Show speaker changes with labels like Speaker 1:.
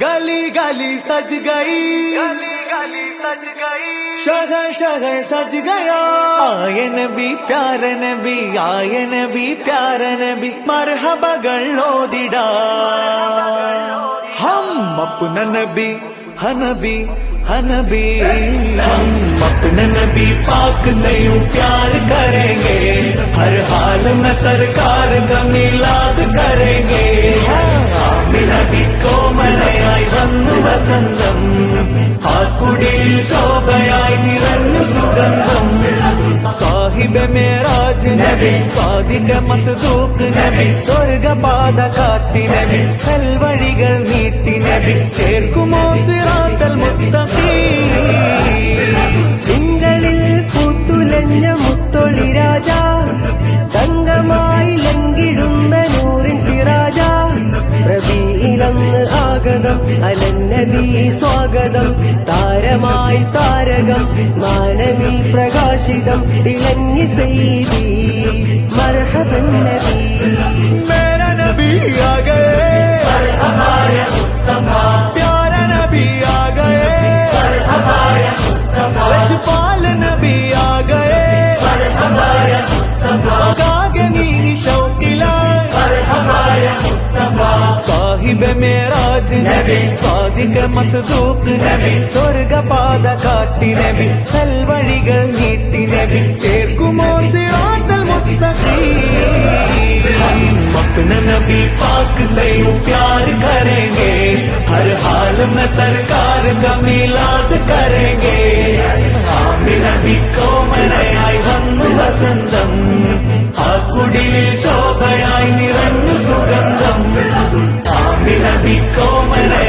Speaker 1: गली गली सज गई।
Speaker 2: सज गई।
Speaker 1: शहर शहर सज गया। आए नबी प्यार नबी आए नबी प्यार नबी मरहबा लो दिडा हम अपना नबी हनबी हनबी। हम अपन नबी पाक से यूँ प्यार करेंगे। हर हाल में सरकार का मिलाद करेंगे। आमिर नबी को मना വസന്തം ആ കുടിയിൽ ശോഭയായി നിറഞ്ഞു സുഗന്ധം. സാഹിബ് മേറാജ് നബി സാധിക മസ്ദൂക്ക് നബി സ്വർഗപാത കാട്ടി നബി സൽവഴികൾ നീട്ടി നബി ചേർക്കുമോ
Speaker 3: ഇലന്ന് ആഗതം. അലന്നബി സ്വാഗതം. താരമായി താരകം. മാനവിൽ പ്രകാശിതം. തിളങ്ങി സെയ്തി മർഹബൻ നബി.
Speaker 1: മേര നബി ആഗേ പ്യാര നബി ആഗേ ലജ്പാലന സാഹിബ് മേറാജ് നബി സാദിക മസ്ദൂക്ക് നബി സ്വർഗപാത കാട്ടി നബി സൽവഴികൾ നീട്ടി നബി ചേർക്കുമോ സിറാത്തൽ മുസ്തഖീം अपना नबी पाक से यूं प्यार करेंगे हर हाल में सरकार का मिलाद करेंगे ആമി നബി കോമലയായി വന്നു വസന്തം ആ കുടിയിൽ ശോഭയായി നിറഞ്ഞു സുഗന്ധം ആമി നബി